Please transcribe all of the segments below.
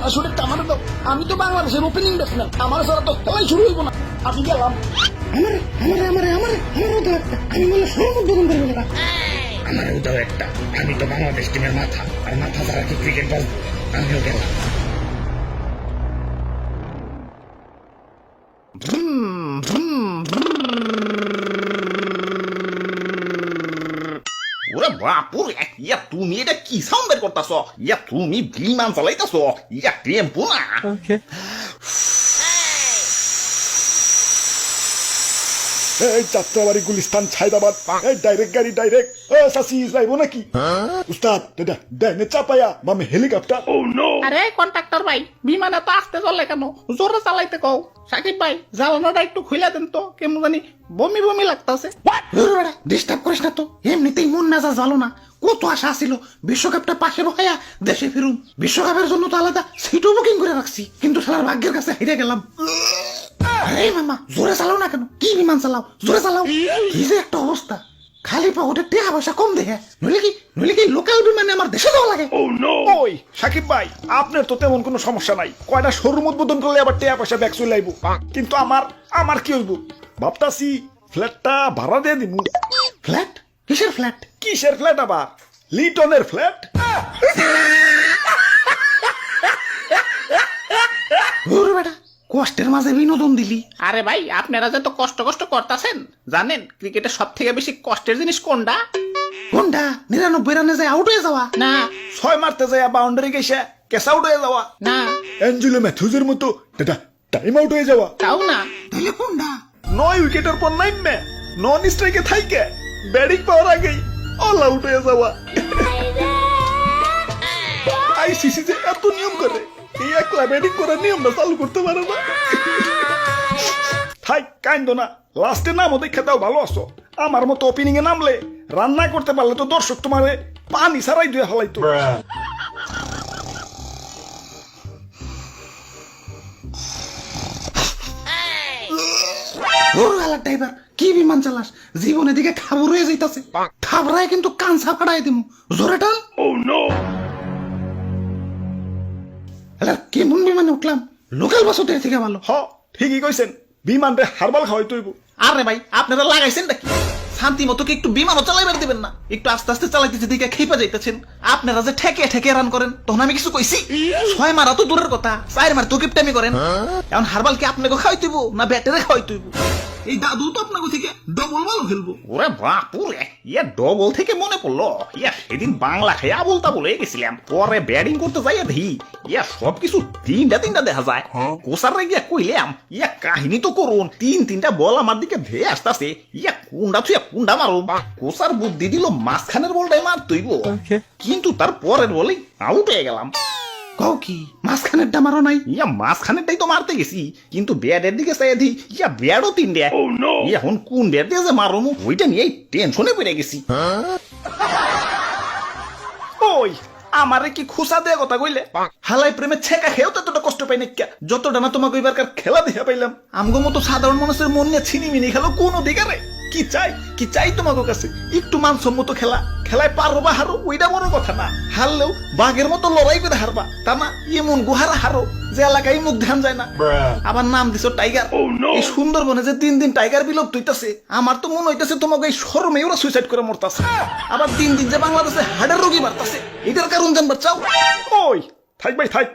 প্যারাশুটের কামারে দাও আমি তো বাংলাদেশের ওপেনিং ব্যাটসম্যান আমার সারা তো খেলাই শুরু হইব না। আমি গেলাম। আমার আমার আমার আমার আমার তো একটা। আমি বলে সব উদ্বোধন করব না। আমার দাও একটা। আমি তো বাংলাদেশ টিমের মাথা। আর মাথা ছাড়া কি ক্রিকেট বল আমিও গেলাম। ওরে বাপুরে ইয়া তুমি এটা কি সাউন্ড বের করতাছ? ইয়া তুমি বিমান চালাইতাছ ইয়া টেম্পো না? এই যাত্রাবাড়ি গুলিস্তান ছাইদাবাদ। এই ডাইরেক্ট গাড়ি ডাইরেক্ট ও সাসি যাইবো নাকি? উস্তাদ দাদা দেনে চাপায়া মামে হেলিকপ্টার। আরে কন্ট্রাক্টর ভাই বিমানে তো আসতে চলে কেন? জোরে চালাইতে কও। সাকিব ভাই জ্বালানোটা একটু খুলে দেন তো কেমন জানি বমি বমি লাগতাছে। ডিস্টার্ব করিস না তো। এমনিতেই মন মেজাজ ভালো না। কত আশা ছিল বিশ্বকাপটা পাশে রহাইয়া দেশে ফিরুম। বিশ্বকাপের জন্য তো আলাদা সিটও বুকিং করে রাখছি কিন্তু শালার ভাগ্যের কাছে হেরে গেলাম। আরে মামা জোরে চালাও না কেন? কি বিমান চালাও? জোরে চালাও। কি যে একটা অবস্থা। খালি পা ওটা টাকা পয়সা কম দেখে। নইলে কি নইলে কি লোকাল বিমানে আমার দেশে যাওয়া লাগে? ওই সাকিব ভাই আপনার তো তেমন কোনো সমস্যা নাই। কয়টা শোরুম উদ্বোধন করলে আবার টেয়া পয়সা ব্যাগ চলে আইব? কিন্তু আমার আমার কি হইব? ভাবতাছি ফ্ল্যাটটা ভাড়া দিয়ে দিব ফ্ল্যাট? কিসের ফ্ল্যাট? কিসের ফ্ল্যাট আবার? লিটনের ফ্ল্যাট ওরে বেটা কষ্টের মাঝে বিনোদন দিলি। আরে ভাই আপনারা যে তো কষ্ট কষ্ট করতেছেন জানেন ক্রিকেটের সব থেকে বেশি কষ্টের জিনিস কোনটা? কোনটা? নিরানব্বই রানে যায় আউট হয়ে যাওয়া। না। ছয় মারতে যায় বাউন্ডারি গেছে কেস আউট হয়ে যাওয়া। না। অ্যাঞ্জেলো ম্যাথুজের মতো দাদা টাইম আউট হয়ে যাওয়া। তাও না। তাহলে কোনটা? নয় উইকেটের পর নাইমে নন স্ট্রাইকে থাইকে ব্যাটিং পাওয়ার আগেই অল আউট হয়ে যাওয়া। আইসিসি যে এত নিয়ম করে। এই একলা ব্যাটিং করার নিয়মটা চালু করতে পারে না। থাই কাইন্দ না। লাস্টে নামও দেখে দাও ভালো আছো? আমার মতো ওপেনিং এ নামলে রান্না করতে পারলে তো দর্শক তোমারে পানি ছাড়াই দিয়ে হালাইতো। ওর ড্রাইভার কি বিমান চালাস? জীবনের দিকে খাবর হয়ে যাইতাছে। খাবরায় কিন্তু কানসা ফাড়াই দিমু। জোরে টান। ও নো কেমন বিমানে উঠলাম লোকাল থেকে ভালো হ ঠিকই কইছেন বিমান রে হারবাল খাওয়াই তৈব আরে ভাই আপনারা লাগাইছেন নাকি? শান্তি মতো কি একটু বিমানও চালাইবার দিবেন না? একটু আস্তে আস্তে চালাইতেছে দিকে খেপে যাইতেছেন। আপনারা যে ঠেকে ঠেকে রান করেন তখন আমি কিছু কইছি। ছয় মারা তো দূরের কথা চার মার তো কিপটামি করেন। এখন হারবাল কি আপনাকে খাওয়াই তুইব না ব্যাটারে খাওয়াই তুইব এই দাদু তো আপনাকে থেকে ডবল বল খেলব। ওরে বাপুরে ইয়া ডবল থেকে মনে পড়ল। ইয়া সেদিন বাংলা খেয়ে বলতা বলে গেছিলাম। পরে ব্যাটিং করতে যাইয়া দেখি ইয়া সব কিছু তিনটা তিনটা দেখা যায়। কোসার গিয়া কইলাম ইয়া কাহিনী তো করুন তিন তিনটা বল আমার দিকে ধেয়ে আসতাছে। ইয়া কুন্ডা থুয়া কুন্ডা মারো কোসার বুদ্ধি দিল মাঝখানের বলটাই মার তুইব কিন্তু তার পরের বলেই আউট হয়ে গেলাম। কও কি মাঝখানের ডামারও নাই? ইয়া মাঝখানেরটাই তো মারতে গেছি। কিন্তু ব্যাটের দিকে চাই দি ইয়া তিন দেয়। এখন কোন ব্যাট দিয়ে যে মারো ওইটা নিয়ে টেনশনে পড়ে গেছি। ওই আমারে কি খুসা দেয়া কথা কইলে? হালাই প্রেমে ছেকা খেয়েও তো এতটা কষ্ট পাই নাকি যতটা না তোমাকে এবারকার খেলা দেখা পাইলাম। আমগো মতো সাধারণ মানুষের মন নিয়ে ছিনিমিনি খেলো কোন অধিকারে কি চাই কি চাই তোমাকে কাছে? একটু মানসম্মত খেলা। খেলায় পারো বা হারো ওইটা বড় কথা না। হারলেও বাঘের মতো লড়াই করে হারবা তা না এমন গুহারা হারো যে এলাকায় মুখ ধ্যান যায় না। আবার নাম দিছো টাইগার। এই সুন্দরবনে যে দিন দিন টাইগার বিলুপ্ত হইতাছে আমার তো মনে হইতাছে তোমাকে এই শরমে ওরা সুইসাইড করে মরতাছে। আবার দিন দিন যে বাংলাদেশে হার্টের রোগী বাড়তাছে এটার কারণ জানবার চাও? ওই থাক ভাই থাক।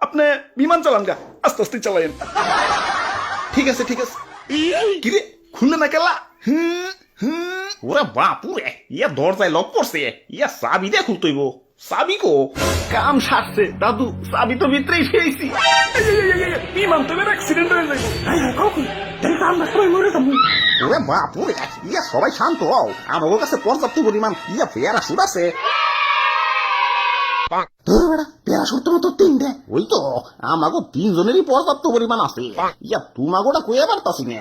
আপনি বিমান চালান গা আস্তে আস্তে চালাইন ঠিক আছে ঠিক আছে। কিরে খুললে না কেলা? হুম। হুম ওরে বাপুরে ইয়া দরজায় লক করছে ইয়া চাবি দিয়ে খুলতইব চাবি কো কাম সারছে দাদু চাবি তো ভিতরেই ফেয়েছি বিমান তো অ্যাক্সিডেন্ট হয়ে যাবে ওরে বাপুরে ইয়া সবাই শান্ত হও আমার কাছে পর্যাপ্ত পরিমাণ ইয়া পেয়ারা সুদ আছে তোর বেড়া প্যারাশুট তো মতো তিনটে ওই তো আমাগো তিনজনেরই পর্যাপ্ত পরিমাণ আছে ইয়া তোমাগোটা কয়ে পারতাছি না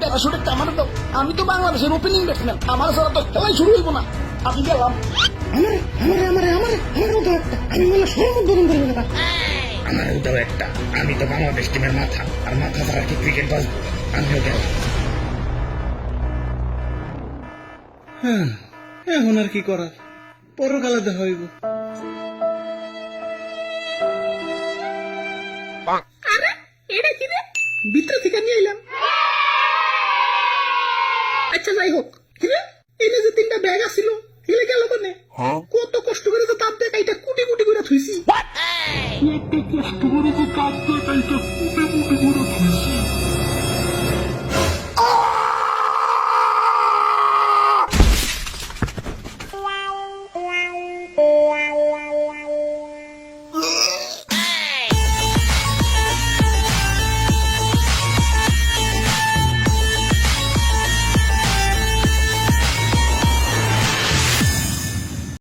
প্যারাশুটের কামারে দাও আমি তো বাংলাদেশের ওপেনিং ব্যাটসম্যান আমার সারা তো খেলাই শুরু হইব না। আমি গেলাম। আমারে আমারে আমারে আমারে একটা আমি বলে সব উদ্বোধন করব না। আমারও দাও একটা। আমি তো বাংলাদেশ টিমের মাথা। আর মাথা ছাড়া কি ক্রিকেট বাজবো আমিও গেলাম। এখন আর কি করার? পরকালে দেখা হইব। আরে এটা কি রে? ভিতরে থেকে নিয়ে এলাম আচ্ছা যাই হোক।